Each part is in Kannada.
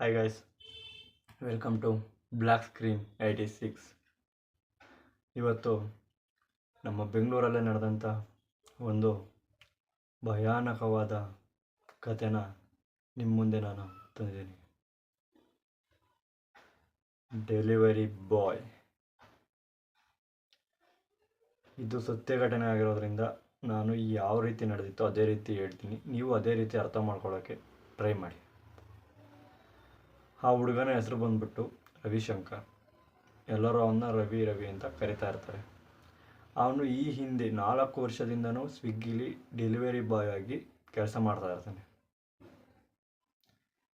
Hi guys, welcome to black screen eighty six ಇವತ್ತು ನಮ್ಮ ಬೆಂಗಳೂರಲ್ಲೇ ನಡೆದಂಥ ಒಂದು ಭಯಾನಕವಾದ ಕಥೆನ ನಿಮ್ಮ ಮುಂದೆ ನಾನು ತಂದಿದ್ದೀನಿ. ಡೆಲಿವರಿ ಬಾಯ್ ಇದು ಸತ್ಯ ಘಟನೆ ಆಗಿರೋದ್ರಿಂದ ನಾನು ಯಾವ ರೀತಿ ನಡೆದಿತ್ತು ಅದೇ ರೀತಿ ಹೇಳ್ತೀನಿ. ನೀವು ಅದೇ ರೀತಿ ಅರ್ಥ ಮಾಡ್ಕೊಳ್ಳೋಕ್ಕೆ ಟ್ರೈ ಮಾಡಿ. ಆ ಹುಡುಗನ ಹೆಸರು ಬಂದ್ಬಿಟ್ಟು ರವಿಶಂಕರ್. ಎಲ್ಲರೂ ಅವನ್ನ ರವಿ ರವಿ ಅಂತ ಕರಿತಾ ಇರ್ತಾರೆ. ಅವನು ಈ ಹಿಂದೆ ನಾಲ್ಕು ವರ್ಷದಿಂದನೂ ಸ್ವಿಗ್ಗಿಲಿ ಡೆಲಿವರಿ ಬಾಯ್ ಆಗಿ ಕೆಲಸ ಮಾಡ್ತಾ ಇರ್ತಾನೆ.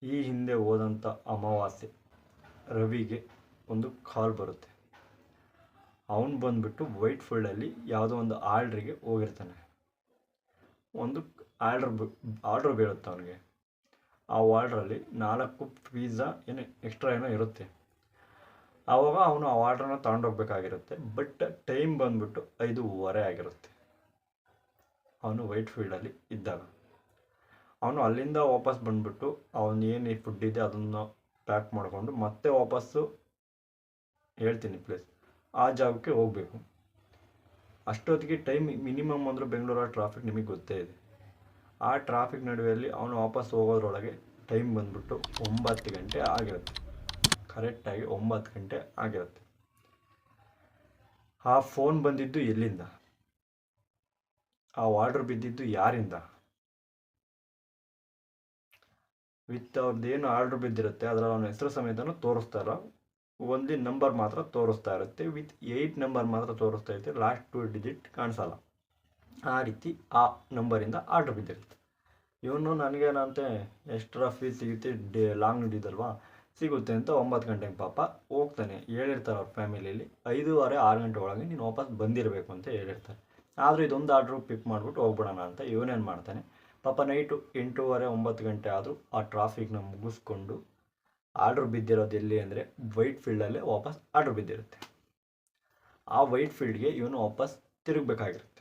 ಈ ಹಿಂದೆ ಹೋದಂಥ ಅಮಾವಾಸ್ಯೆ ರವಿಗೆ ಒಂದು ಕಾಲ್ ಬರುತ್ತೆ. ಅವನು ಬಂದ್ಬಿಟ್ಟು ವೈಟ್ ಫೀಲ್ಡಲ್ಲಿ ಯಾವುದೋ ಒಂದು ಆರ್ಡ್ರಿಗೆ ಹೋಗಿರ್ತಾನೆ. ಒಂದು ಆರ್ಡ್ರ್ ಆರ್ಡ್ರ್ ಬೀಳುತ್ತೆ ಅವನಿಗೆ. ಆ ವಾರ್ಡ್ರಲ್ಲಿ ನಾಲ್ಕು ಪಿಜ್ಜಾ ಏನು ಎಕ್ಸ್ಟ್ರಾ ಏನೋ ಇರುತ್ತೆ. ಆವಾಗ ಅವನು ಆ ಆರ್ಡ್ರನ್ನ ತಗೊಂಡೋಗ್ಬೇಕಾಗಿರುತ್ತೆ. ಬಟ್ ಟೈಮ್ ಬಂದ್ಬಿಟ್ಟು ಐದೂವರೆ ಆಗಿರುತ್ತೆ. ಅವನು ವೈಟ್ ಫೀಲ್ಡಲ್ಲಿ ಇದ್ದಾಗ. ಅವನು ಅಲ್ಲಿಂದ ವಾಪಸ್ ಬಂದ್ಬಿಟ್ಟು ಅವನೇನು ಫುಡ್ ಇದೆ ಅದನ್ನು ಪ್ಯಾಕ್ ಮಾಡಿಕೊಂಡು ಮತ್ತೆ ವಾಪಸ್ಸು ಹೇಳ್ತೀನಿ ಪ್ಲೇಸ್ ಆ ಜಾಗಕ್ಕೆ ಹೋಗಬೇಕು. ಅಷ್ಟೊತ್ತಿಗೆ ಟೈಮ್ ಮಿನಿಮಮ್ ಅಂದರೆ ಬೆಂಗಳೂರಲ್ಲಿ ಟ್ರಾಫಿಕ್ ನಿಮಗೆ ಗೊತ್ತೇ ಇದೆ. ಆ ಟ್ರಾಫಿಕ್ ನಡುವೆಯಲ್ಲಿ ಅವನು ವಾಪಸ್ ಹೋಗೋದ್ರೊಳಗೆ ಟೈಮ್ ಬಂದ್ಬಿಟ್ಟು ಒಂಬತ್ತು ಗಂಟೆ ಆಗಿರುತ್ತೆ. ಕರೆಕ್ಟಾಗಿ ಒಂಬತ್ತು ಗಂಟೆ ಆಗಿರುತ್ತೆ. ಆ ಫೋನ್ ಬಂದಿದ್ದು ಎಲ್ಲಿಂದ? ಆ ಆರ್ಡರ್ ಬಿದ್ದಿದ್ದು ಯಾರಿಂದ? ವಿತ್ ಅವ್ರದ್ದೇನು ಆರ್ಡ್ರ್ ಬಿದ್ದಿರುತ್ತೆ ಅದರ ಅವನ ಹೆಸರು ಸಮೇತನೂ ತೋರಿಸ್ತಾ ಇಲ್ಲ. ಒಂದಿನ ನಂಬರ್ ಮಾತ್ರ ತೋರಿಸ್ತಾ ಇರುತ್ತೆ. ವಿತ್ ಏಯ್ಟ್ ನಂಬರ್ ಮಾತ್ರ ತೋರಿಸ್ತಾ ಇರುತ್ತೆ. ಲಾಸ್ಟ್ ಟು ಡಿಜಿಟ್ ಕಾಣಿಸಲ್ಲ. ಆ ರೀತಿ ಆ ನಂಬರಿಂದ ಆರ್ಡ್ರ್ ಬಿದ್ದಿರುತ್ತೆ. ಇವನು ನನಗೇನಂತೆ ಎಕ್ಸ್ಟ್ರಾ ಫೀಸ್ ಸಿಗುತ್ತೆ, ಡೇ ಲಾಂಗ್ ಇದ್ದಿದ್ದಲ್ವಾ ಸಿಗುತ್ತೆ ಅಂತ ಒಂಬತ್ತು ಗಂಟೆಗೆ ಪಾಪ ಹೋಗ್ತಾನೆ. ಹೇಳಿರ್ತಾರೆ ಅವ್ರ ಫ್ಯಾಮಿಲಿಯಲ್ಲಿ, ಐದೂವರೆ, ಆರು ಗಂಟೆ ಒಳಗೆ ನೀನು ವಾಪಸ್ ಬಂದಿರಬೇಕು ಅಂತ ಹೇಳಿರ್ತಾರೆ ಆದರೂ ಇದೊಂದು ಆರ್ಡ್ರು ಪಿಕ್ ಮಾಡಿಬಿಟ್ಟು ಹೋಗ್ಬಿಡೋಣ ಅಂತ ಇವನೇನು ಮಾಡ್ತಾನೆ. ಪಾಪ ನೈಟು ಎಂಟೂವರೆ, ಒಂಬತ್ತು ಗಂಟೆ ಆದರೂ ಆ ಟ್ರಾಫಿಕ್ನ ಮುಗಿಸ್ಕೊಂಡು ಆರ್ಡ್ರ್ ಬಿದ್ದಿರೋದು ಎಲ್ಲಿ ಅಂದರೆ ವೈಟ್ ಫೀಲ್ಡಲ್ಲೇ ವಾಪಸ್ ಆರ್ಡ್ರ್ ಬಿದ್ದಿರುತ್ತೆ. ಆ ವೈಟ್ ಫೀಲ್ಡ್ಗೆ ಇವನು ವಾಪಸ್ ತಿರುಗಬೇಕಾಗಿರುತ್ತೆ.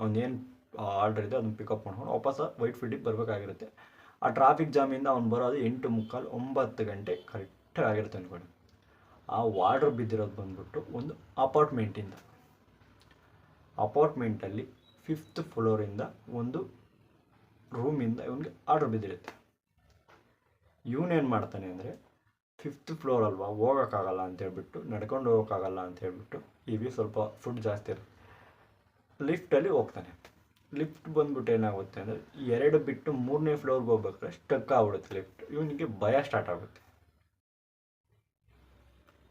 ಅವನೇನು ಆರ್ಡರ್ ಇದೆ, ಅದನ್ನು ಪಿಕಪ್ ಮಾಡ್ಕೊಂಡು ವಾಪಸ್ ವೈಟ್ ಫೀಲ್ಡಿಗೆ ಬರಬೇಕಾಗಿರುತ್ತೆ. ಆ ಟ್ರಾಫಿಕ್ ಜಾಮಿಂದ ಅವ್ನು ಬರೋದು ಎಂಟು ಮುಕ್ಕಾಲು ಒಂಬತ್ತು ಗಂಟೆ ಕರೆಕ್ಟ್ ಆಗಿರುತ್ತೆ ಅಂದ್ಕೊಳ್ಳಿ ಆ ವಾರ್ಡ್ರ್ ಬಿದ್ದಿರೋದು ಬಂದ್ಬಿಟ್ಟು ಒಂದು ಅಪಾರ್ಟ್ಮೆಂಟಿಂದ ಅಪಾರ್ಟ್ಮೆಂಟಲ್ಲಿ ಫಿಫ್ತ್ ಫ್ಲೋರಿಂದ ಒಂದು ರೂಮಿಂದ ಇವನಿಗೆ ಆರ್ಡ್ರ್ ಬಿದ್ದಿರುತ್ತೆ. ಇವನೇನು ಮಾಡ್ತಾನೆ ಅಂದರೆ ಫಿಫ್ತ್ ಫ್ಲೋರ್ ಅಲ್ವಾ ಹೋಗೋಕ್ಕಾಗಲ್ಲ ಅಂತ ಹೇಳ್ಬಿಟ್ಟು, ನಡ್ಕೊಂಡು ಹೋಗೋಕ್ಕಾಗಲ್ಲ ಅಂತ ಹೇಳ್ಬಿಟ್ಟು ಇವಿ ಸ್ವಲ್ಪ ಫುಡ್ ಜಾಸ್ತಿ ಇರುತ್ತೆ. ಲಿಫ್ಟಲ್ಲಿ ಹೋಗ್ತಾನೆ. ಲಿಫ್ಟ್ ಬಂದ್ಬಿಟ್ಟು ಏನಾಗುತ್ತೆ ಅಂದರೆ ಎರಡು ಬಿಟ್ಟು ಮೂರನೇ ಫ್ಲೋರ್ಗೆ ಹೋಗ್ಬೇಕಾದ್ರೆ ಸ್ಟಕ್ ಆಗ್ಬಿಡುತ್ತೆ ಲಿಫ್ಟ್ ಇವನಿಗೆ ಭಯ ಸ್ಟಾರ್ಟ್ ಆಗುತ್ತೆ.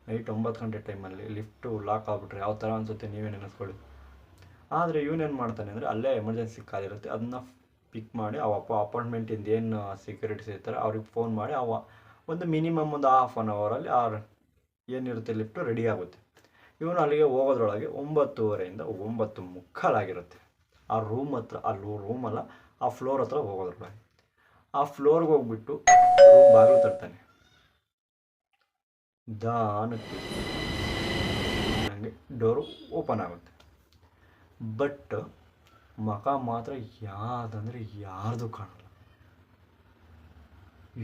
ನೈಟ್ ಒಂಬತ್ತು ಗಂಟೆ ಟೈಮಲ್ಲಿ ಲಿಫ್ಟು ಲಾಕ್ ಆಗ್ಬಿಟ್ರೆ ಯಾವ ಥರ ಅನಿಸುತ್ತೆ ನೀವೇ ನೆನೆಸ್ಕೊಳ್ಳಿ. ಆದರೆ ಇವನೇನು ಮಾಡ್ತಾನೆ ಅಂದರೆ, ಅಲ್ಲೇ ಎಮರ್ಜೆನ್ಸಿ ಕಾಲ್ ಇರುತ್ತೆ. ಅದನ್ನ ಪಿಕ್ ಮಾಡಿ ಅವ ಅಪಾಯಿಂಟ್ಮೆಂಟಿಂದ ಏನು ಸೆಕ್ಯೂರಿಟೀಸ್ ಇರ್ತಾರೆ, ಅವ್ರಿಗೆ ಫೋನ್ ಮಾಡಿ ಅವ ಒಂದು ಮಿನಿಮಮ್ ಒಂದು ಹಾಫ್ ಆನ್ ಅವರಲ್ಲಿ ಆ ಏನಿರುತ್ತೆ ಲಿಫ್ಟು ರೆಡಿ ಆಗುತ್ತೆ. ಇವನು ಅಲ್ಲಿಗೆ ಹೋಗೋದ್ರೊಳಗೆ ಒಂಬತ್ತುವರೆಯಿಂದ ಒಂಬತ್ತು ಮುಕ್ಕಾಲಾಗಿರುತ್ತೆ. ಆ ರೂಮ್ ಹತ್ರ ರೂಮ್ ರೂಮಲ್ಲ ಆ ಫ್ಲೋರ್ ಹತ್ರ ಹೋಗೋದ್ರೊಳಗೆ. ಆ ಫ್ಲೋರ್ಗೆ ಹೋಗ್ಬಿಟ್ಟು ರೂಮ್ ಬಾಗಿಲು ತರ್ತಾನೆ ದಾನಕ್ಕೆ ನನಗೆ ಡೋರು ಓಪನ್ ಆಗುತ್ತೆ. ಬಟ್ ಮಖ ಮಾತ್ರ ಯಾವ್ದಂದರೆ ಯಾರ್ದು ಕಾಣಲ್ಲ.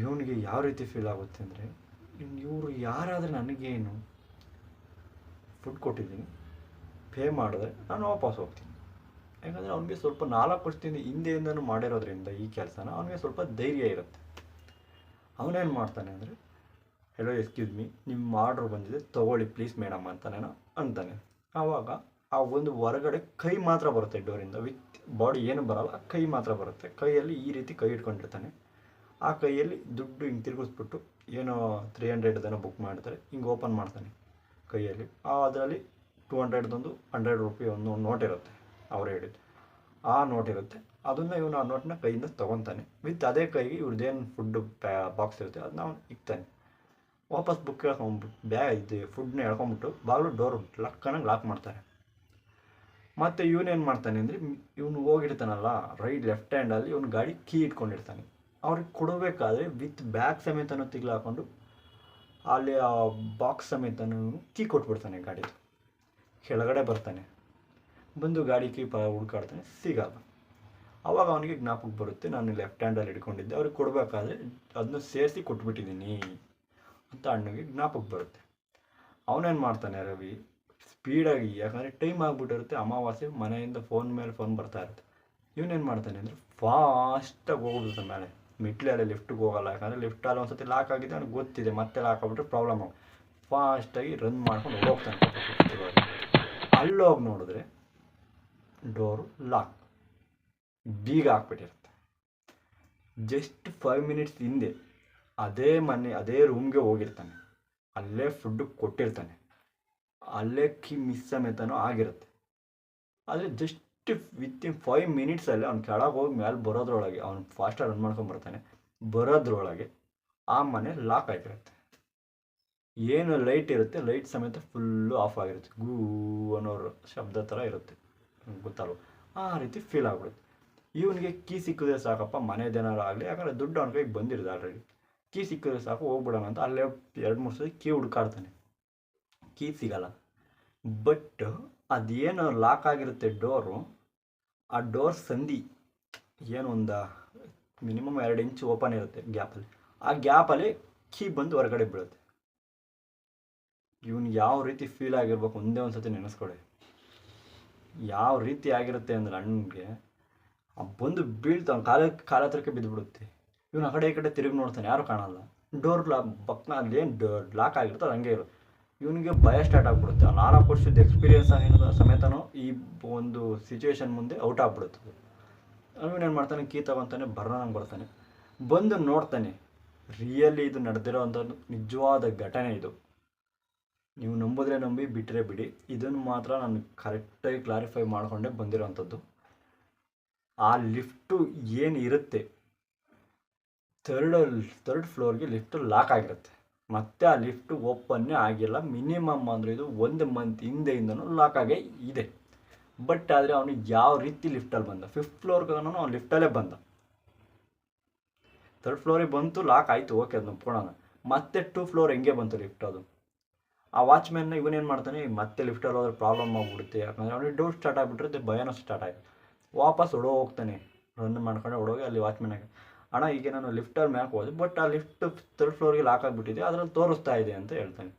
ಇವನಿಗೆ ಯಾವ ರೀತಿ ಫೀಲ್ ಆಗುತ್ತೆ ಅಂದರೆ, ಇವರು ಯಾರಾದರೆ ನನಗೇನು ಫುಡ್ ಕೊಟ್ಟಿದ್ದೀನಿ ಪೇ ಮಾಡಿದ್ರೆ ನಾನು ವಾಪಸ್ ಹೋಗ್ತೀನಿ. ಯಾಕಂದರೆ ಅವನಿಗೆ ಸ್ವಲ್ಪ ನಾಲ್ಕು ವರ್ಷದಿಂದ ಹಿಂದೆಯಿಂದನೂ ಮಾಡಿರೋದ್ರಿಂದ ಈ ಕೆಲಸನ ಅವನಿಗೆ ಸ್ವಲ್ಪ ಧೈರ್ಯ ಇರುತ್ತೆ. ಅವನೇನು ಮಾಡ್ತಾನೆ ಅಂದರೆ ಹೆಲೋ ಎಕ್ಸ್ಕ್ಯೂಸ್ ಮೀ ನಿಮ್ಮ ಆರ್ಡ್ರ್ ಬಂದಿದೆ, ತೊಗೊಳ್ಳಿ ಪ್ಲೀಸ್ ಮೇಡಮ್ ಅಂತಾನೇನೋ ಅಂತಾನೆ. ಆವಾಗ ಆ ಒಂದು ಹೊರಗಡೆ ಕೈ ಮಾತ್ರ ಬರುತ್ತೆ ಡೋರಿಂದ ವಿತ್ ಬಾಡಿ ಏನು ಬರಲ್ಲ, ಕೈ ಮಾತ್ರ ಬರುತ್ತೆ. ಕೈಯಲ್ಲಿ ಈ ರೀತಿ ಕೈ ಇಟ್ಕೊಂಡಿರ್ತಾನೆ. ಆ ಕೈಯಲ್ಲಿ ದುಡ್ಡು ಹಿಂಗೆ ತಿರುಗಿಸ್ಬಿಟ್ಟು ಏನೋ ತ್ರೀ ಹಂಡ್ರೆಡ್ದನ್ನು ಬುಕ್ ಮಾಡ್ತಾರೆ ಹಿಂಗೆ ಓಪನ್ ಮಾಡ್ತಾನೆ. ಕೈಯಲ್ಲಿ. ಆ ಅದರಲ್ಲಿ ಟೂ ಹಂಡ್ರೆಡ್ದೊಂದು ಹಂಡ್ರೆಡ್ ರುಪಿ ಒಂದು ನೋಟ್ ಇರುತ್ತೆ ಅವ್ರು ಹೇಳಿದ್ದು. ಆ ನೋಟ್ ಇರುತ್ತೆ. ಅದನ್ನು ಇವನು ಆ ನೋಟನ್ನ ಕೈಯಿಂದ ತೊಗೊತಾನೆ. ವಿತ್ ಅದೇ ಕೈಗೆ ಇವ್ರದ್ದೇನು ಫುಡ್ ಬಾಕ್ಸ್ ಇರುತ್ತೆ ಅದನ್ನ ಅವ್ನು ಇಕ್ತಾನೆ. ವಾಪಸ್ ಬುಕ್ ಹೇಳ್ಕೊಂಬಿಟ್ಟು ಬ್ಯಾಗ್ ಇದು ಫುಡ್ನ ಎಳ್ಕೊಂಬಿಟ್ಟು ಬಾಗಿಲು ಡೋರ್ ಲಕ್ಕನಾಗಿ ಲಾಕ್ ಮಾಡ್ತಾರೆ. ಮತ್ತು ಇವನೇನು ಮಾಡ್ತಾನೆ ಅಂದರೆ, ಇವನು ಹೋಗಿರ್ತಾನಲ್ಲ ರೈಟ್ ಲೆಫ್ಟ್ ಹ್ಯಾಂಡಲ್ಲಿ ಇವನು ಗಾಡಿ ಕೀ ಇಟ್ಕೊಂಡಿರ್ತಾನೆ. ಅವ್ರಿಗೆ ಕೊಡಬೇಕಾದ್ರೆ ವಿತ್ ಬ್ಯಾಗ್ ಸಮೇತನೂ ತಿಗ್ಲಾಕೊಂಡು ಅಲ್ಲಿ ಆ ಬಾಕ್ಸ್ ಸಮೇತನೂ ಕೀ ಕೊಟ್ಬಿಡ್ತಾನೆ ಗಾಡಿದು. ಕೆಳಗಡೆ ಬರ್ತಾನೆ. ಬಂದು ಗಾಡಿ ಕೀ ಪ ಹುಡ್ಕಾಡ್ತಾನೆ ಸಿಗಲ್ಲ ಅವಾಗ ಅವನಿಗೆ ಜ್ಞಾಪಕ ಬರುತ್ತೆ, ನಾನು ಲೆಫ್ಟ್ ಹ್ಯಾಂಡಲ್ಲಿ ಹಿಡ್ಕೊಂಡಿದ್ದೆ, ಅವ್ರಿಗೆ ಕೊಡಬೇಕಾದ್ರೆ ಅದನ್ನ ಸೇರಿಸಿ ಕೊಟ್ಬಿಟ್ಟಿದ್ದೀನಿ ಅಂತ ಅಣ್ಣಗೆ ಜ್ಞಾಪಕ ಬರುತ್ತೆ. ಅವನೇನು ಮಾಡ್ತಾನೆ ರವಿ ಸ್ಪೀಡಾಗಿ ಯಾಕಂದರೆ ಟೈಮ್ ಆಗಿಬಿಟ್ಟಿರುತ್ತೆ, ಅಮಾವಾಸ್ಯೆ, ಮನೆಯಿಂದ ಫೋನ್ ಮೇಲೆ ಫೋನ್ ಬರ್ತಾ ಇರುತ್ತೆ. ಇವನೇನು ಮಾಡ್ತಾನೆ ಅಂದರೆ ಫಾಸ್ಟಾಗಿ ಹೋಗ್ಬಿಡ್ತಾನೆ ಮೇಲೆ ಮೆಟ್ಲಲ್ಲಿ ಲಿಫ್ಟಿಗೆ ಹೋಗಲ್ಲ. ಯಾಕಂದರೆ ಲಿಫ್ಟಲ್ಲಿ ಒಂದು ಸತಿ ಲಾಕ್ ಆಗಿದೆ ಅವ್ನಿಗೆ ಗೊತ್ತಿದೆ, ಮತ್ತೆ ಲಾಕ್ ಆಗ್ಬಿಟ್ರೆ ಪ್ರಾಬ್ಲಮ್ ಆಗುತ್ತೆ. ಫಾಸ್ಟಾಗಿ ರನ್ ಮಾಡ್ಕೊಂಡು ಹೋಗ್ತಾನೆ ಅಲ್ಲೋಗಿ ನೋಡಿದ್ರೆ ಡೋರು ಲಾಕ್ ಬೀಗ ಹಾಕ್ಬಿಟ್ಟಿರುತ್ತೆ. ಜಸ್ಟ್ ಫೈವ್ ಮಿನಿಟ್ಸ್ ಹಿಂದೆ ಅದೇ ಮನೆ, ಅದೇ ರೂಮ್ಗೆ ಹೋಗಿರ್ತಾನೆ. ಅಲ್ಲೇ ಫುಡ್ ಕೊಟ್ಟಿರ್ತಾನೆ. ಅಲ್ಲೇ ಕಿ ಮಿಸ್ ಸಮೇತನೂ ಆಗಿರುತ್ತೆ. ಆದರೆ ಜಸ್ಟ್ ವಿತ್ ವಿತಿನ್ ಫೈವ್ ಮಿನಿಟ್ಸಲ್ಲಿ ಅವ್ನು ಕೆಳಗೆ ಹೋಗಿ ಮೇಲೆ ಬರೋದ್ರೊಳಗೆ, ಅವ್ನು ಫಾಸ್ಟಾಗಿ ರನ್ ಮಾಡ್ಕೊಂಬರ್ತಾನೆ ಬರೋದ್ರೊಳಗೆ ಆ ಮನೆ ಲಾಕ್ ಆಗಿರುತ್ತೆ. ಏನು ಲೈಟ್ ಇರುತ್ತೆ ಲೈಟ್ ಸಮೇತ ಫುಲ್ಲು ಆಫ್ ಆಗಿರುತ್ತೆ. ಗೂ ಅನ್ನೋರು ಶಬ್ದ ಥರ ಇರುತ್ತೆ. ಗೊತ್ತಲ್ವ ಆ ರೀತಿ ಫೀಲ್ ಆಗ್ಬಿಡುತ್ತೆ. ಇವನಿಗೆ ಕೀ ಸಿಕ್ಕಿದ್ರೆ ಸಾಕಪ್ಪ ಮನೆದೇನಾರು ಆಗಲಿ, ಯಾಕಂದರೆ ದುಡ್ಡು ಅವ್ನ ಕೈಗೆ ಬಂದಿರೋದು ಆಲ್ರೆಡಿ ಕೀ ಸಿಕ್ಕಿದ್ರೆ ಸಾಕು, ಹೋಗ್ಬಿಡೋಣ ಅಂತ ಅಲ್ಲೇ ಎರಡು ಮೂರು ಸತಿ ಕೀ ಹುಡ್ಕಾಡ್ತಾನೆ. ಕೀ ಸಿಗಲ್ಲ. ಬಟ್ ಅದೇನು ಲಾಕ್ ಆಗಿರುತ್ತೆ ಡೋರು ಆ ಡೋರ್ ಸಂಧಿ ಏನು ಒಂದು ಮಿನಿಮಮ್ ಎರಡು ಇಂಚು ಓಪನ್ ಇರುತ್ತೆ ಗ್ಯಾಪಲ್ಲಿ. ಆ ಗ್ಯಾಪಲ್ಲಿ ಕೀ ಬಂದು ಹೊರಗಡೆ ಬೀಳುತ್ತೆ. ಇವನು ಯಾವ ರೀತಿ ಫೀಲ್ ಆಗಿರ್ಬೇಕು ಒಂದೇ ಒಂದು ಸತಿ ನೆನೆಸ್ಕೊಡಿ ಯಾವ ರೀತಿ ಆಗಿರುತ್ತೆ ಅಂದ್ರೆ ಅಣ್ಣನಿಗೆ ಆ ಬಂದು ಬೀಳ್ತಾವ, ಕಾಲ ಕಾಲ ಹತ್ರಕ್ಕೆ ಬಿದ್ದುಬಿಡುತ್ತೆ ಇವನು ಆ ಕಡೆ ಈ ಕಡೆ ತಿರುಗಿ ನೋಡ್ತಾನೆ, ಯಾರು ಕಾಣಲ್ಲ. ಡೋರ್ ಲಾ ಪಕ್ಕನ ಅಲ್ಲೇನು ಡೋರ್ ಲಾಕ್ ಆಗಿರುತ್ತೆ ಅದು ಹಂಗೆ ಇರು ಇವನಿಗೆ ಭಯ ಸ್ಟಾರ್ಟ್ ಆಗ್ಬಿಡುತ್ತೆ. ಆ ನಾಲ್ಕು ವರ್ಷದ ಎಕ್ಸ್ಪೀರಿಯನ್ಸ್ ಆಗಿರೋ ಸಮೇತನೂ ಈ ಒಂದು ಸಿಚುವೇಶನ್ ಮುಂದೆ ಔಟ್ ಆಗ್ಬಿಡುತ್ತೆ. ಅವನೇನು ಮಾಡ್ತಾನೆ? ಕೀ ತಗೊತಾನೆ ಬರ್ನಂಗೆ ಬರ್ತಾನೆ. ಬಂದು ನೋಡ್ತಾನೆ ರಿಯಲಿ ಇದು ನಡೆದಿರೋ ನಿಜವಾದ ಘಟನೆ ಇದು. ನೀವು ನಂಬಿದ್ರೆ ನಂಬಿ ಬಿಟ್ಟರೆ ಬಿಡಿ. ಇದನ್ನು ಮಾತ್ರ ನಾನು ಕರೆಕ್ಟಾಗಿ ಕ್ಲಾರಿಫೈ ಮಾಡಿಕೊಂಡೇ ಬಂದಿರೋವಂಥದ್ದು ಆ ಲಿಫ್ಟು ಏನು ಇರುತ್ತೆ? ಥರ್ಡ್ ಥರ್ಡ್ ಫ್ಲೋರ್ಗೆ ಲಿಫ್ಟು ಲಾಕ್ ಆಗಿರುತ್ತೆ. ಮತ್ತೆ ಆ ಲಿಫ್ಟ್ ಓಪನ್ನೇ ಆಗಿಲ್ಲ. ಮಿನಿಮಮ್ ಅಂದರೆ ಇದು ಒಂದು ಮಂತ್ ಹಿಂದೆಯಿಂದನೂ ಲಾಕ್ ಆಗೇ ಇದೆ. ಬಟ್ ಆದರೆ ಅವನು ಯಾವ ರೀತಿ ಲಿಫ್ಟಲ್ಲಿ ಬಂದ? ಫಿಫ್ತ್ ಫ್ಲೋರ್ಗೂ ಅವನು ಲಿಫ್ಟಲ್ಲೇ ಬಂದ. ಥರ್ಡ್ ಫ್ಲೋರಿಗೆ ಬಂತು, ಲಾಕ್ ಆಯಿತು, ಓಕೆ ಅದು ಒಪ್ಕೊಳ್ಳೋಣ ಮತ್ತೆ ಟೂ ಫ್ಲೋರ್ ಹೆಂಗೆ ಬಂತು ಲಿಫ್ಟ್ ಅದು? ಆ ವಾಚ್ಮ್ಯಾನ್ನ ಇವನೇನು ಮಾಡ್ತಾನೆ? ಮತ್ತೆ ಲಿಫ್ಟಲ್ಲಿ ಹೋದ್ರೆ ಪ್ರಾಬ್ಲಮ್ ಆಗ್ಬಿಡುತ್ತೆ. ಯಾಕಂದರೆ ಅವನಿಗೆ ಡೌಟ್ ಸ್ಟಾರ್ಟ್ ಆಗಿಬಿಟ್ಟಿರುತ್ತೆ ಭಯನೂ ಸ್ಟಾರ್ಟ್ ಆಯಿತು ವಾಪಸ್ ಹೊಡೋ ಹೋಗ್ತಾನೆ ರನ್ ಮಾಡ್ಕೊಂಡು ಹೊಡೋಗಿ ಅಲ್ಲಿ ವಾಚ್ಮ್ಯಾನಾಗ ಅಣ್ಣ, ಈಗ ನಾನು ಲಿಫ್ಟರ್ ಮ್ಯಾಕ್ ಹೋದೆ ಬಟ್ ಆ ಲಿಫ್ಟ್ ತರ್ಡ್ ಫ್ಲೋರ್ಗೆ ಲಾಕ್ ಆಗಿಬಿಟ್ಟಿದೆ, ಅದರಲ್ಲಿ ತೋರಿಸ್ತಾ ಇದೆ ಅಂತ ಹೇಳ್ತಾನೆ.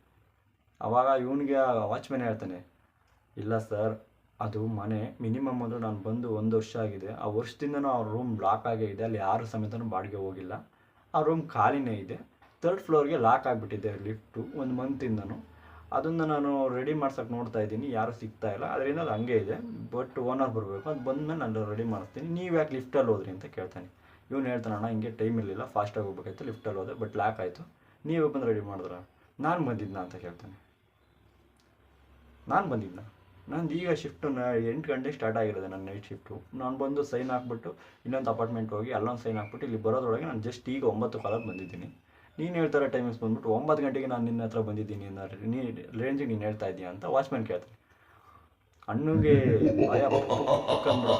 ಅವಾಗ ಇವನಿಗೆ ವಾಚ್ಮ್ಯಾನ್ ಹೇಳ್ತಾನೆ, ಇಲ್ಲ ಸರ್ ಅದು ಮನೆ ಮಿನಿಮಮ್ ಅಂದರೆ ನಾನು ಬಂದು ಒಂದು ವರ್ಷ ಆಗಿದೆ, ಆ ವರ್ಷದಿಂದನೂ ಆ ರೂಮ್ ಲಾಕ್ ಆಗೇ ಇದೆ, ಅಲ್ಲಿ ಯಾರು ಸಮೇತನೂ ಬಾಡಿಗೆ ಹೋಗಿಲ್ಲ. ಆ ರೂಮ್ ಖಾಲಿನೇ ಇದೆ ಥರ್ಡ್ ಫ್ಲೋರ್ಗೆ ಲಾಕ್ ಆಗಿಬಿಟ್ಟಿದೆ ಲಿಫ್ಟು ಒಂದು ಮಂತಿಂದನೂ ಅದನ್ನು ನಾನು ರೆಡಿ ಮಾಡ್ಸೋಕೆ ನೋಡ್ತಾ ಇದ್ದೀನಿ, ಯಾರೂ ಸಿಗ್ತಾ ಇಲ್ಲ, ಅದರಿಂದ ಅದು ಹಂಗೆ ಇದೆ ಬಟ್ ಓನರ್ ಬರಬೇಕು, ಅದು ಬಂದಮೇಲೆ ನಾನು ರೆಡಿ ಮಾಡಿಸ್ತೀನಿ ನೀವು ಯಾಕೆ ಲಿಫ್ಟಲ್ಲಿ ಹೋದ್ರಿ ಅಂತ ಕೇಳ್ತಾನೆ. ಇವನು ಹೇಳ್ತಾನೆ, ಅಣ್ಣ, ಹಿಂಗೆ ಟೈಮ್ ಇರಲಿಲ್ಲ ಫಾಸ್ಟಾಗಿ ಹೋಗ್ಬೇಕಾಯ್ತು ಲಿಫ್ಟಲ್ಲಿ ಹೋದೆ ಬಟ್ ಲ್ಯಾಕ್ ಆಯಿತು. ನೀವು ಬಂದು ರೆಡಿ ಮಾಡಿದ್ರ? ನಾನು ಬಂದಿದ್ನ? ಅಂತ ಕೇಳ್ತಾನೆ. ನಾನು ಬಂದಿದ್ನ? ನಂದು ಈಗ ಶಿಫ್ಟು ಎಂಟು ಗಂಟೆಗೆ ಸ್ಟಾರ್ಟ್ ಆಗಿರೋದು ನನ್ನ ನೈಟ್ ಶಿಫ್ಟು ನಾನು ಬಂದು ಸೈನ್ ಹಾಕ್ಬಿಟ್ಟು ಇನ್ನೊಂದು ಅಪಾರ್ಟ್ಮೆಂಟ್ ಹೋಗಿ ಅಲ್ಲೊಂದು ಸೈನ್ ಹಾಕ್ಬಿಟ್ಟು ಇಲ್ಲಿ ಬರೋದ್ರೊಳಗೆ ನಾನು ಜಸ್ಟ್ ಈಗ ಒಂಬತ್ತು ಕಾಲಕ್ಕೆ ಬಂದಿದ್ದೀನಿ. ನೀನು ಹೇಳ್ತಾರೆ ಟೈಮಿಂಗ್ಸ್ ಬಂದ್ಬಿಟ್ಟು ಒಂಬತ್ತು ಗಂಟೆಗೆ ನಾನು ನಿನ್ನ ಹತ್ರ ಬಂದಿದ್ದೀನಿ ಅನ್ನೋ ನೀ ರೇಂಜಿಗೆ ನೀನು ಹೇಳ್ತಾ ಇದ್ದೀಯ ಅಂತ ವಾಚ್ಮ್ಯಾನ್ ಕೇಳ್ತಾನೆ. ಅಣ್ಣಗೆ ಭಯ ಯಾಕಂದರೆ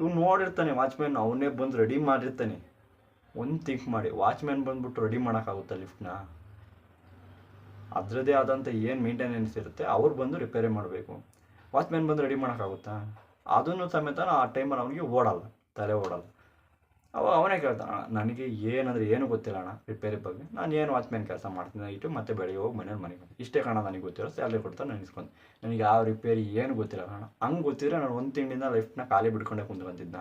ಇವ್ನು ನೋಡಿರ್ತಾನೆ ವಾಚ್ಮ್ಯಾನ್, ಅವನೇ ಬಂದು ರೆಡಿ ಮಾಡಿರ್ತಾನೆ. ಒಂದು ಥಿಂಕ್ ಮಾಡಿ, ವಾಚ್ಮ್ಯಾನ್ ಬಂದ್ಬಿಟ್ಟು ರೆಡಿ ಮಾಡೋಕ್ಕಾಗುತ್ತಾ ಲಿಫ್ಟ್ನ? ಅದರದ್ದೇ ಆದಂಥ ಏನು ಮೇಂಟೆನೆನ್ಸ್ ಇರುತ್ತೆ, ಅವ್ರು ಬಂದು ರಿಪೇರಿ ಮಾಡಬೇಕು. ವಾಚ್ಮ್ಯಾನ್ ಬಂದು ರೆಡಿ ಮಾಡೋಕ್ಕಾಗುತ್ತಾ? ಅದನ್ನು ಸಮೇತ ಆ ಟೈಮಲ್ಲಿ ಅವನಿಗೆ ಓಡಲ್ಲ, ತಲೆ ಓಡಲ್ಲ. ಅವ ಅವನೇ ಕೇಳ್ತಾನ ನನಗೆ ಏನಂದರೆ ಏನು ಗೊತ್ತಿಲ್ಲ ಅಣ್ಣ ರಿಪೇರಿ ಬಗ್ಗೆ. ನಾನು ಏನು ವಾಚ್ಮ್ಯಾನ್ ಕೆಲಸ ಮಾಡ್ತೀನಿ ಇಟ್ಟು ಮತ್ತೆ ಬೆಳಿಗ್ಗೆ ಹೋಗಿ ಮನೇಲಿ ಮನೆಗೆ ಇಷ್ಟೇ ಕಾಣ ನನಗೆ ಗೊತ್ತಿರೋ ಸ್ಯಾಲ್ರಿ ಕೊಡ್ತಾ ನಾನು ಇಸ್ಕೊಂಡು. ನನಗೆ ಯಾವ ರಿಪೇರಿ ಏನು ಗೊತ್ತಿಲ್ಲ ಅಣ್ಣ. ಹಂಗೆ ಗೊತ್ತಿದ್ರೆ ನಾನು ಒಂದು ತಿಂಗಳಿಂದ ಲೈಫ್ನ ಖಾಲಿ ಬಿಡ್ಕೊಂಡೇ ಕುಂತ್ಕೊಂತಿದ್ದ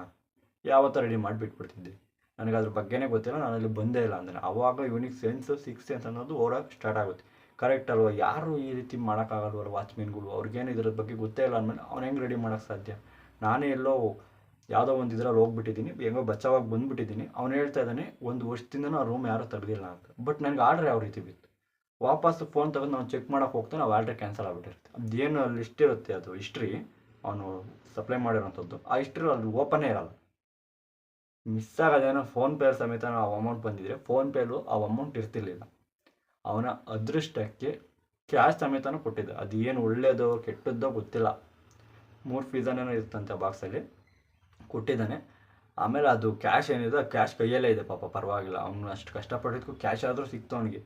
ಯಾವತ್ತೂ ರೆಡಿ ಮಾಡಿಬಿಟ್ಬಿಡ್ತಿದ್ದೆ. ನನಗೆ ಅದ್ರ ಬಗ್ಗೆನೇ ಗೊತ್ತಿಲ್ಲ, ನಾನು ಅಲ್ಲಿ ಬಂದೇ ಇಲ್ಲ ಅಂದರೆ ಅವಾಗ ಯೂನಿಕ್ ಸೆನ್ಸ್ ಸಿಕ್ಸ್ ಸೆನ್ಸ್ ಅನ್ನೋದು ಓಡೋಕೆ ಸ್ಟಾರ್ಟ್ ಆಗುತ್ತೆ. ಕರೆಕ್ಟ್ ಅಲ್ವಾ? ಯಾರು ಈ ರೀತಿ ಮಾಡೋಕ್ಕಾಗಲ್ವಲ್ಲ ವಾಚ್ಮೆನ್ಗಳು ಅವ್ರಿಗೇನು ಇದ್ರ ಬಗ್ಗೆ ಗೊತ್ತೇ ಇಲ್ಲ ಅಂದಮೇಲೆ ಅವ್ನು ಹೆಂಗೆ ರೆಡಿ ಮಾಡೋಕ್ಕೆ ಸಾಧ್ಯ? ನಾನೇ ಎಲ್ಲೋ ಯಾವುದೋ ಒಂದು ಇದ್ರಲ್ಲಿ ಹೋಗ್ಬಿಟ್ಟಿದ್ದೀನಿ, ಹೆಂಗೋ ಬಚ್ಚಾವಾಗಿ ಬಂದುಬಿಟ್ಟಿದ್ದೀನಿ. ಅವ್ನು ಹೇಳ್ತಾ ಇದ್ದಾನೆ, ಒಂದು ವರ್ಷದಿಂದನೂ ಆ ರೂಮ್ ಯಾರೂ ತೆಗ್ದಿಲ್ಲ ಅಂತ. ಬಟ್ ನನಗೆ ಆರ್ಡ್ರ್ ಯಾವ ರೀತಿ ಬಿತ್ತು. ವಾಪಸ್ ಫೋನ್ ತಗೊಂಡು ನಾವು ಚೆಕ್ ಮಾಡೋಕೆ ಹೋಗ್ತಾನೆ ನಾವು ಆರ್ಡ್ರ್ ಕ್ಯಾನ್ಸಲ್ ಆಗಿಬಿಟ್ಟಿರುತ್ತೆ. ಅದೇನು ಲಿಸ್ಟ್ ಇರುತ್ತೆ, ಅದು ಹಿಸ್ಟ್ರಿ ಅವನು ಸಪ್ಲೈ ಮಾಡಿರೋಂಥದ್ದು. ಆ ಹಿಸ್ಟ್ರಿ ಅಲ್ಲಿ ಓಪನೇ ಇರಲ್ಲ. ಮಿಸ್ ಆಗೋದೇನೋ ಫೋನ್ಪೇ ಸಮೇತ ಆ ಅಮೌಂಟ್ ಬಂದಿದ್ರೆ ಫೋನ್ಪೇಲು ಆ ಅಮೌಂಟ್ ಇರ್ತಿರ್ಲಿಲ್ಲ. ಅವನ ಅದೃಷ್ಟಕ್ಕೆ ಕ್ಯಾಶ್ ಸಮೇತನೂ ಕೊಟ್ಟಿದ್ದೆ. ಅದು ಏನು ಒಳ್ಳೆಯದೋ ಕೆಟ್ಟದ್ದೋ ಗೊತ್ತಿಲ್ಲ. ಮೂರು ಫೀಸನೇನೋ ಇರ್ತಂತೆ ಬಾಕ್ಸಲ್ಲಿ ಕೊಟ್ಟಿದ್ದಾನೆ. ಆಮೇಲೆ ಅದು ಕ್ಯಾಶ್ ಏನಿದೆ ಕ್ಯಾಶ್ ಕೈಯಲ್ಲೇ ಇದೆ ಪಾಪ, ಪರವಾಗಿಲ್ಲ. ಅವನು ಅಷ್ಟು ಕಷ್ಟಪಟ್ಟಿದ್ದಕ್ಕೂ ಕ್ಯಾಶ್ ಆದರೂ ಸಿಕ್ತು ಅವನಿಗೆ.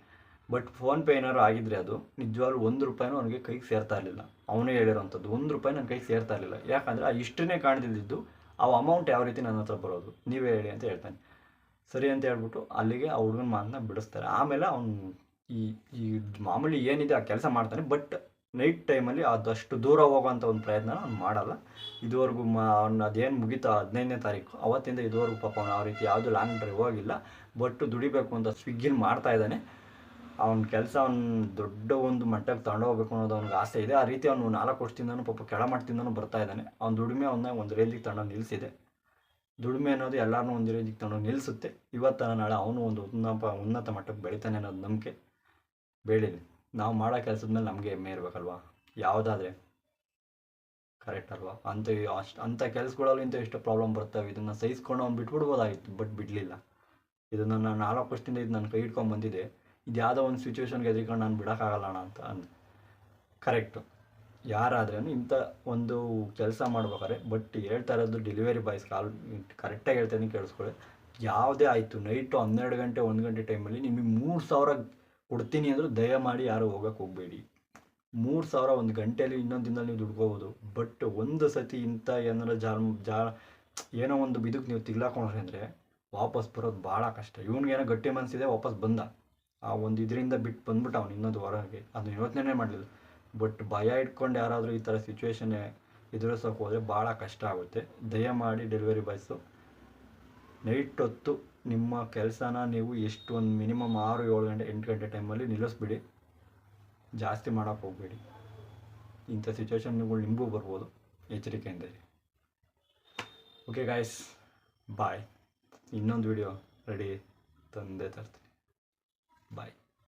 ಬಟ್ ಫೋನ್ಪೇ ಏನಾದ್ರು ಆಗಿದ್ರೆ ಅದು, ನಿಜವಾಗ್ಲೂ ಒಂದು ರೂಪಾಯಿನೂ ಅವನಿಗೆ ಕೈಗೆ ಸೇರ್ತಾ ಇರಲಿಲ್ಲ. ಅವನೇ ಹೇಳಿರೋಂಥದ್ದು, ಒಂದು ರೂಪಾಯಿ ನನ್ನ ಕೈಗೆ ಸೇರ್ತಾ ಇರಲಿಲ್ಲ. ಯಾಕಂದರೆ ಆ ಇಷ್ಟನ್ನೇ ಕಾಣ್ತಿದ್ದು ಆ ಅಮೌಂಟ್ ಯಾವ ರೀತಿ ನನ್ನ ಹತ್ರ ಬರೋದು? ನೀವೇ ಹೇಳಿ ಅಂತ ಹೇಳ್ತಾನೆ. ಸರಿ ಅಂತ ಹೇಳ್ಬಿಟ್ಟು ಅಲ್ಲಿಗೆ ಆ ಹುಡುಗನ ಮಾತನ್ನ ಬಿಡಿಸ್ತಾರೆ. ಆಮೇಲೆ ಅವನು ಈ ಈ ಮಾಮೂಲಿ ಏನಿದೆ ಆ ಕೆಲಸ ಮಾಡ್ತಾನೆ ಬಟ್ ನೈಟ್ ಟೈಮಲ್ಲಿ ಆದಷ್ಟು ದೂರ ಹೋಗೋವಂಥ ಒಂದು ಪ್ರಯತ್ನ ನಾನು ಮಾಡಲ್ಲ. ಇದುವರೆಗೂ ಮಾ, ಅವ್ನು ಅದೇನು ಮುಗೀತಾ ಹದಿನೈದನೇ ತಾರೀಕು, ಅವತ್ತಿಂದ ಇದುವರೆಗೂ ಪಾಪ ಅವ್ನು ಆ ರೀತಿ ಯಾವುದೂ ಲಾಂಗ್ ಡ್ರೈವ್ ಹೋಗಿಲ್ಲ. ಬಟ್ ದುಡಿಬೇಕು ಅಂತ ಸ್ವಿಗ್ಗಿನ ಮಾಡ್ತಾ ಇದ್ದಾನೆ. ಅವ್ನ ಕೆಲಸ ಅವ್ನು ದೊಡ್ಡ ಒಂದು ಮಟ್ಟಕ್ಕೆ ತಗೊಂಡೋಗ್ಬೇಕು ಅನ್ನೋದು ಅವ್ನಿಗೆ ಆಸೆ ಇದೆ. ಆ ರೀತಿ ಅವನು ನಾಲ್ಕು ವರ್ಷದಿಂದನೂ ಪಾಪ ಕೆಳಮಟ್ಟದಿಂದನೂ ಬರ್ತಾ ಇದ್ದಾನೆ. ಅವ್ನ ದುಡಿಮೆ ಅವನ್ನ ಒಂದು ರೇಂಜಿಗೆ ತಗೊಂಡು ನಿಲ್ಲಿಸಿದೆ ದುಡಿಮೆ ಅನ್ನೋದು ಎಲ್ಲರನ್ನೂ ಒಂದು ರೇಂಜಿಗೆ ತಗೊಂಡು ನಿಲ್ಲಿಸುತ್ತೆ ಇವತ್ತನ ನಾಳೆ ಅವನು ಒಂದು ಉನ್ನತ ಉನ್ನತ ಮಟ್ಟಕ್ಕೆ ಬೆಳಿತಾನೆ ಅನ್ನೋದು ನಂಬಿಕೆ. ಬೆಳೀಲಿ ನಾವು ಮಾಡೋ ಕೆಲಸದ ಮೇಲೆ ನಮಗೆ ಹೆಮ್ಮೆ ಇರಬೇಕಲ್ವಾ? ಯಾವುದಾದ್ರೆ. ಕರೆಕ್ಟ್ ಅಲ್ವಾ? ಅಂತ ಅಷ್ಟು, ಅಂಥ ಕೆಲಸಗಳಲ್ಲಿ ಇಂಥ ಎಷ್ಟು ಪ್ರಾಬ್ಲಮ್ ಬರ್ತವೆ? ಇದನ್ನು ಸಹಿಸ್ಕೊಂಡು ಅವ್ನು ಬಿಟ್ಬಿಡ್ಬೋದಾಗಿತ್ತು, ಬಟ್ ಬಿಡಲಿಲ್ಲ. ಇದನ್ನು ನಾನು ನಾಲ್ಕು ವರ್ಷದಿಂದ ಇದು ನನ್ನ ಕೈ ಇಟ್ಕೊಂಡು ಬಂದಿದೆ. ಇದು ಯಾವುದೋ ಒಂದು ಸಿಚುವೇಶನ್ಗೆ ಎದ್ರಿಕೊಂಡು ನಾನು ಬಿಡೋಕ್ಕಾಗಲ್ಲ ಅಣ್ಣ ಅಂತ ಅಂದ. ಕರೆಕ್ಟು ಯಾರಾದ್ರೂ ಇಂಥ ಒಂದು ಕೆಲಸ ಮಾಡ್ಬೇಕಾದ್ರೆ, ಬಟ್ ಹೇಳ್ತಾ ಇರೋದು ಡೆಲಿವರಿ ಬಾಯ್ಸ್ ಕಾಲ್ ಕರೆಕ್ಟಾಗಿ ಹೇಳ್ತಾನೆ ಕೇಳಿಸ್ಕೊಳ್ಳಿ. ಯಾವುದೇ ಆಯಿತು ನೈಟು ಹನ್ನೆರಡು ಗಂಟೆ, ಒಂದು ಗಂಟೆ ಟೈಮಲ್ಲಿ ನಿಮಗೆ ಮೂರು ಸಾವಿರ ಕೊಡ್ತೀನಿ ಅಂದರೂ ದಯಮಾಡಿ ಯಾರು ಹೋಗೋಕ್ಕೆ ಹೋಗಬೇಡಿ. ಮೂರು ಸಾವಿರ ಒಂದು ಗಂಟೆಯಲ್ಲಿ ಇನ್ನೊಂದು ದಿನದಲ್ಲಿ ನೀವು ದುಡ್ಕೋಬೋದು. ಬಟ್ ಒಂದು ಸತಿ ಇಂಥ ಏನಾರ ಜಾಲ್ ಜಾ, ಏನೋ ಒಂದು ಇದಕ್ಕೆ ನೀವು ತಿಗ್ಲಾಕೊಂಡ್ರೆ ಅಂದರೆ ವಾಪಸ್ ಬರೋದು ಭಾಳ ಕಷ್ಟ. ಏನೋ ಗಟ್ಟಿ ಮನಸ್ಸಿದೆ ವಾಪಸ್ ಬಂದ. ಆ ಒಂದು ಇದರಿಂದ ಬಿಟ್ಟು ಬಂದ್ಬಿಟ್ಟು ಅವ್ನು ಇನ್ನೊಂದು ಹೊರಗೆ. ಅದನ್ನ ಯೋಚನೆ ಮಾಡಲಿಲ್ಲ. ಬಟ್ ಭಯ ಇಟ್ಕೊಂಡು ಯಾರಾದರೂ ಈ ಥರ ಸಿಚುವೇಶನ್ ಎದುರಿಸೋಕೆ ಹೋದರೆ ಭಾಳ ಕಷ್ಟ ಆಗುತ್ತೆ. ದಯಮಾಡಿ ಡೆಲಿವರಿ ಬಾಯ್ಸು ನೈಟ್ ಹೊತ್ತು ನಿಮ್ಮ ಕೆಲಸನ ನೀವು ಎಷ್ಟು ಒಂದು ಮಿನಿಮಮ್ ಆರು, ಏಳು ಗಂಟೆ, ಎಂಟು ಗಂಟೆ ಟೈಮಲ್ಲಿ ನಿಲ್ಲಿಸ್ಬಿಡಿ. ಜಾಸ್ತಿ ಮಾಡೋಕ್ಕೆ ಹೋಗಬೇಡಿ. ಇಂಥ ಸಿಚುವೇಶನ್ಗಳು ನಿಮಗೂ ಬರ್ಬೋದು ಎಚ್ಚರಿಕೆಯಿಂದ ಓಕೆ ಗಾಯ್ಸ್ ಬಾಯ್ ಇನ್ನೊಂದು ವಿಡಿಯೋ ರೆಡಿ ತಂದೆ ತರ್ತೀನಿ. ಬಾಯ್